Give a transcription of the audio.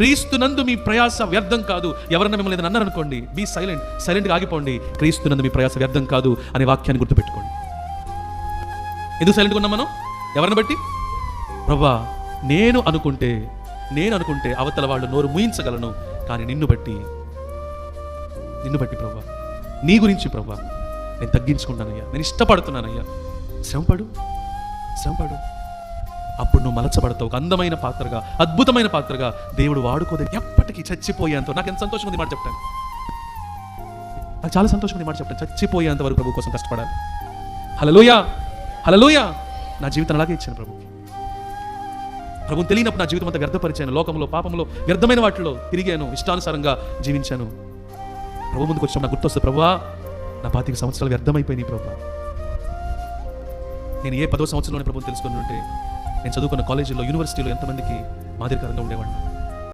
క్రీస్తునందు మీ ప్రయాస వ్యర్థం కాదు. ఎవరన్నా మిమ్మల్ని ఏదైనా అన్నారనుకోండి బీ సైలెంట్ సైలెంట్గా ఆగిపోండి. క్రీస్తునందు మీ ప్రయాస వ్యర్థం కాదు అనే వాక్యాన్ని గుర్తుపెట్టుకోండి. ఎందుకు సైలెంట్గా ఉన్నాం మనం? ఎవరిని బట్టి? ప్రభా నేను అనుకుంటే నేను అనుకుంటే అవతల వాళ్ళు నోరు ముయించగలను కానీ నిన్ను బట్టి నిన్ను బట్టి ప్రభా నీ గురించి ప్రభా నేను తగ్గించుకుంటానయ్యా నేను ఇష్టపడుతున్నానయ్యా. శ్రమపడు శ్రమపడు. అప్పుడు నువ్వు మలచబడతావు. ఒక అందమైన పాత్రగా అద్భుతమైన పాత్రగా దేవుడు వాడుకోదే. ఎప్పటికీ చచ్చిపోయేంత నాకు ఎంత సంతోషం ఉంది మాట చెప్తాను. నాకు చాలా సంతోషం ఉంది మాట చెప్తాను. చచ్చిపోయేంత వరకు ప్రభు కోసం కష్టపడాలి. హలలోయా హలలోయా నా జీవితం అలాగే ఇచ్చాను ప్రభు. ప్రభుని తెలియనప్పుడు నా జీవితం అంతా వ్యర్థపరిచాను. లోకంలో పాపంలో వ్యర్థమైన వాటిలో తిరిగాను. ఇష్టానుసారంగా జీవించాను. ప్రభు ముందుకు వచ్చినప్పుడు నాకు గుర్తొస్తుంది ప్రభువా నా పాతిక సంవత్సరాలు వ్యర్థమైపోయినాయి ప్రభు. నేను ఏ పదో సంవత్సరంలోనే ప్రభుత్వం తెలుసుకుని ఉంటే నేను చదువుకున్న కాలేజీలో యూనివర్సిటీలో ఎంతమందికి మాదిరికరంగా ఉండేవాడిని.